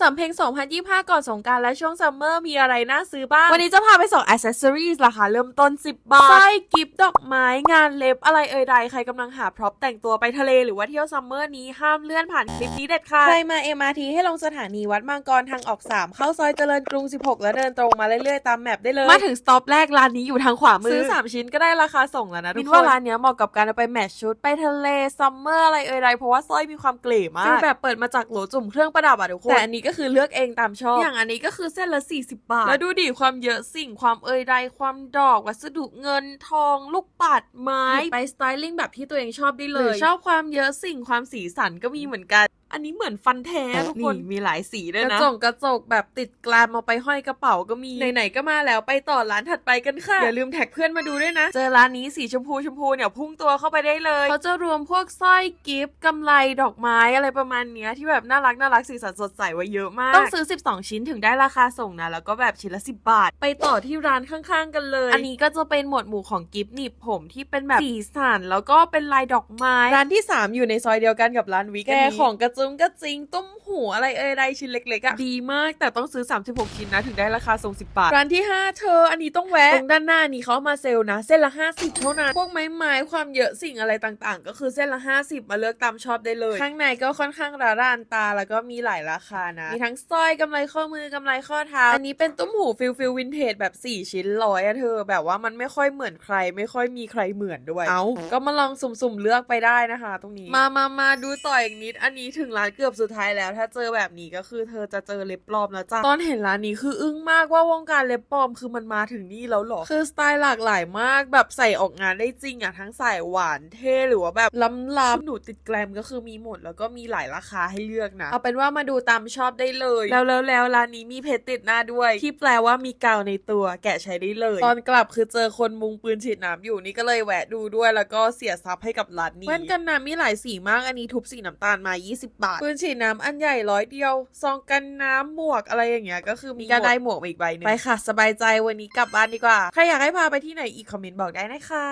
สำเพ็ง 2025 ก่อนสงกรารและช่วงซัมเมอร์มีอะไรน่าซื้อบ้าง วันนี้จะพาไปส่อง accessories ราคาเริ่มต้น 10 บาท สร้อยกิฟต์ดอกไม้งานเล็บอะไรเอ่ยใด ใครกำลังหาพร็อพแต่งตัวไปทะเลหรือว่าเที่ยวซัมเมอร์นี้ห้ามเลื่อนผ่านคลิปนี้เด็ดขาด ใครมา MRT ให้ลงสถานีวัดมังกรทางออก 3 เข้าซอยเจริญกรุง 16 แล้วเดินตรงมาเรื่อยๆ ตามแมปได้เลย มาถึงสต็อปแรกร้านนี้อยู่ทางขวามือ ซื้อ 3 ชิ้นก็ได้ราคาส่งแล้วนะทุกคนว่าร้านเนี้ยเหมาะกับการเอาไปแมทช์ชุดไปทะเลซัมเมอร์อะไรเอ่ยใดเพราะว่าสร้อยมีความเก๋มากฟีลแบบเปิดมาจากโหลจุ่มเครื่องประดับอะทุกคนแต่อันนี้ก็คือเลือกเองตามชอบ อย่างอันนี้ก็คือเส้นละ 40 บาท แล้วดูดิความเยอะสิ่งความเอ่ยใดความดอก วัสดุเงินทอง ลูกปัดไม้ ไปสไตลิ่งแบบที่ตัวเองชอบได้เลย ชอบความเยอะสิ่งความสีสันก็มีเหมือนกัน อันนี้เหมือนฟันแท้ทุกคนมีหลายสีด้วยนะ กระจกกระจกแบบติดกลามเอาไปห้อยกระเป๋าก็มี ไหนๆก็มาแล้วไปต่อร้านถัดไปกันค่ะ อย่าลืมแท็กเพื่อนมาดูด้วยนะ เจอร้านนี้สีชมพูชมพูเนี่ยพุ่งตัวเข้าไปได้เลย เขาจะรวมพวกสร้อยกิฟต์กำไรดอกไม้อะไรประมาณเนี้ยที่แบบน่ารักน่ารักสีสันสดใสไว้เยอะมาก ต้องซื้อ 12 ชิ้นถึงได้ราคาส่งนะ แล้วก็แบบชิ้นละ 10 บาท ไปต่อที่ร้านข้างๆ กันเลย อันนี้ก็จะเป็นหมวดหมู่ของกิฟต์หนีบผมที่เป็นแบบสีสันแล้วก็เป็นลายดอกไม้ ร้านที่ 3 อยู่ในซอยเดียวกันกับร้านวิกแกของกระจุงกระจิงตุ้มหูอะไรเอ่ยใดชิ้นเล็กๆอะดีมากแต่ต้องซื้อ 36 ชิ้นนะถึงได้ราคาส่ง10บาทร้านที่ 5 เธอ อันนี้ต้องแวะตรงด้านหน้านี้เขาเอามาเซลล์นะ เส้นละ 50 เท่านั้นพวกไม้ไม้ความเยอะสิ่งอะไรต่างๆ ก็คือเส้นละ 50 มาเลือกตามชอบได้เลย ข้างในก็ค่อนข้างระรานตาแล้วก็มีหลายราคานะ มีทั้งสร้อยกำไรข้อมือกำไรข้อเท้าอันนี้เป็นตุ้มหูฟิลฟิลวินเทจแบบ 4 ชิ้นร้อยอะเธอ แบบว่ามันไม่ค่อยเหมือนใคร ไม่ค่อยมีใครเหมือนด้วยเอาก็มาลองสุ่มๆเลือกไปได้นะคะ ตรงนี้มามามาดูต่ออีกนิดอันนี้ถึงร้านเกือบสุดท้ายแล้ว ถ้าเจอแบบนี้ก็คือเธอจะเจอเล็บปลอมแล้วจ้ะตอนเห็นร้านนี้คืออึ้งมากว่าวงการเล็บปลอมคือมันมาถึงนี่แล้วเหรอคือสไตล์หลากหลายมากแบบใส่ออกงานได้จริงอะทั้งใส่หวานเท่หรือว่าแบบล้ำๆหนูติดแกลมก็คือมีหมด แล้วก็มีหลายราคาให้เลือกนะเอาเป็นว่ามาดูตามชอบได้เลย แล้วแล้วแล้วร้านนี้มีเพจติดหน้าด้วย ที่แปลว่ามีกาวในตัวแกะใช้ได้เลย ตอนกลับคือเจอคนมุงปืนฉีดน้ำอยู่นี่ก็เลยแวะดูด้วย แล้วก็เสียซับให้กับร้านนี้แว่นกันน้ำมีหลายสีมากอันนี้ทุบสีน้ำตาลมา 20บาทปืนฉีดน้ำอันใหญ่ร้อยเดียวซองกันน้ำหมวกอะไรอย่างเงี้ยก็คือมีก็ได้หมวกมาอีกใบหนึงไปค่ะ สบายใจวันนี้กลับบ้านดีกว่า ใครอยากให้พาไปที่ไหนอีกคอมเมนต์บอกได้นะคะ